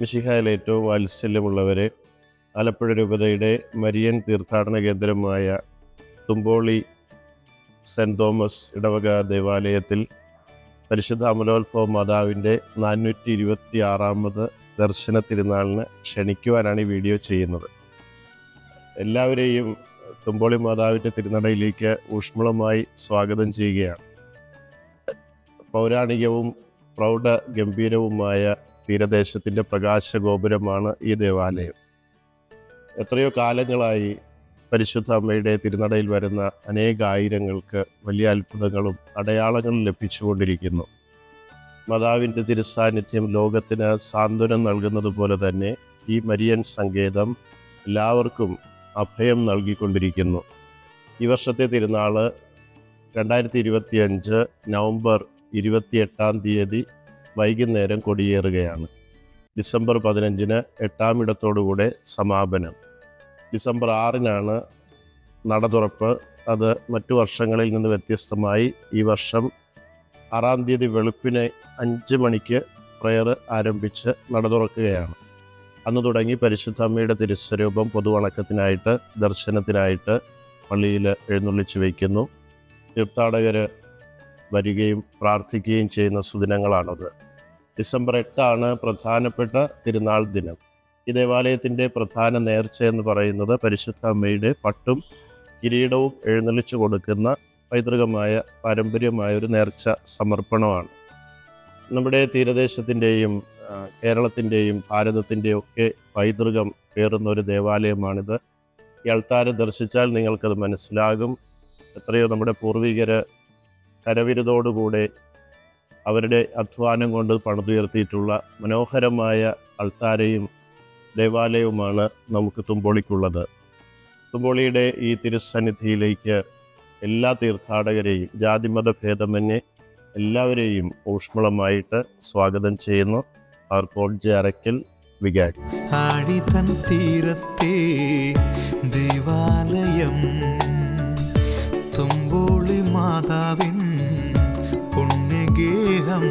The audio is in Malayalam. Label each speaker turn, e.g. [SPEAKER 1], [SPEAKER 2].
[SPEAKER 1] മിശിഹായിൽ ഏറ്റവും വാത്സല്യമുള്ളവരെ ആലപ്പുഴ രൂപതയുടെ മരിയൻ തീർത്ഥാടന കേന്ദ്രമായ തുമ്പോളി സെന്റ് തോമസ് ഇടവക ദേവാലയത്തിൽ പരിശുദ്ധ അമലോത്ഭവ മാതാവിന്റെ നാനൂറ്റി ഇരുപത്തി ആറാമത് ദർശന തിരുനാളിന് ക്ഷണിക്കുവാനാണ് ഈ വീഡിയോ ചെയ്യുന്നത്. എല്ലാവരെയും തുമ്പോളി മാതാവിന്റെ തിരുനടയിലേക്ക് ഊഷ്മളമായി സ്വാഗതം ചെയ്യുകയാണ്. പൗരാണികവും പ്രൗഢ ഗംഭീരവുമായ തീരദേശത്തിന്റെ പ്രകാശ ഗോപുരമാണ് ഈ ദേവാലയം. എത്രയോ കാലങ്ങളായി പരിശുദ്ധ അമ്മയുടെ തിരുനടയിൽ വരുന്ന അനേകായിരങ്ങൾക്ക് വലിയ അത്ഭുതങ്ങളും അടയാളങ്ങളും ലഭിച്ചുകൊണ്ടിരിക്കുന്നു. മാതാവിന്റെ തിരുസാന്നിധ്യം ലോകത്തിന് സാന്ത്വനം നൽകുന്നത് പോലെ തന്നെ ഈ മരിയൻ സങ്കേതം എല്ലാവർക്കും അഭയം നൽകിക്കൊണ്ടിരിക്കുന്നു. ഈ വർഷത്തെ തിരുനാൾ രണ്ടായിരത്തി ഇരുപത്തിയഞ്ച് നവംബർ ഇരുപത്തിയെട്ടാം തീയതി വൈകുന്നേരം കൊടിയേറുകയാണ്. ഡിസംബർ പതിനഞ്ചിന് എട്ടാമിടത്തോടുകൂടെ സമാപനം. ഡിസംബർ ആറിനാണ് നട തുറപ്പ് അത് മറ്റു വർഷങ്ങളിൽ നിന്ന് വ്യത്യസ്തമായി ഈ വർഷം ആറാം തീയതി വെളുപ്പിന് അഞ്ച് മണിക്ക് പ്രയർ ആരംഭിച്ച് നട തുറക്കുകയാണ് അന്ന് തുടങ്ങി പരിശുദ്ധ അമ്മയുടെ തിരുസ്വരൂപം പൊതുവണക്കത്തിനായിട്ട് ദർശനത്തിനായിട്ട് പള്ളിയിൽ എഴുന്നള്ളിച്ച് വയ്ക്കുന്നു. തീർത്ഥാടകർ വരികയും പ്രാർത്ഥിക്കുകയും ചെയ്യുന്ന സുദിനങ്ങളാണത്. ഡിസംബർ എട്ടാണ് പ്രധാനപ്പെട്ട തിരുനാൾ ദിനം. ഈ ദേവാലയത്തിന്റെ പ്രധാന നേർച്ച എന്ന് പറയുന്നത് പരിശുദ്ധ അമ്മയുടെ പട്ടും കിരീടവും എഴുന്നള്ളിച്ചു കൊടുക്കുന്ന പൈതൃകമായ പാരമ്പര്യമായ ഒരു നേർച്ച സമർപ്പണമാണ്. നമ്മുടെ തീരദേശത്തിന്റെയും കേരളത്തിന്റെയും ഭാരതത്തിന്റെയും ഒക്കെ പൈതൃകം പേറുന്ന ഒരു ദേവാലയമാണിത്. ഈ അൾത്താരം ദർശിച്ചാൽ നിങ്ങൾക്കത് മനസ്സിലാകും. എത്രയോ നമ്മുടെ പൂർവികർ കരവിരുതോടുകൂടെ അവരുടെ അധ്വാനം കൊണ്ട് പണിതുയർത്തിയിട്ടുള്ള മനോഹരമായ അൾത്താരയും ദേവാലയവുമാണ് നമുക്ക് തുമ്പോളിക്കുള്ളത്. തുമ്പോളിയുടെ ഈ തിരുസന്നിധിയിലേക്ക് എല്ലാ തീർത്ഥാടകരെയും ജാതിമത ഭേദമന്യേ എല്ലാവരെയും ഊഷ്മളമായിട്ട് സ്വാഗതം ചെയ്യുന്നു. അറയ്ക്കൽ വികാരി.
[SPEAKER 2] ആഴിതൻ തീരത്തെ ദേവാലയം തുമ്പോ മാതാവിൻ പുണ്യഗേഹം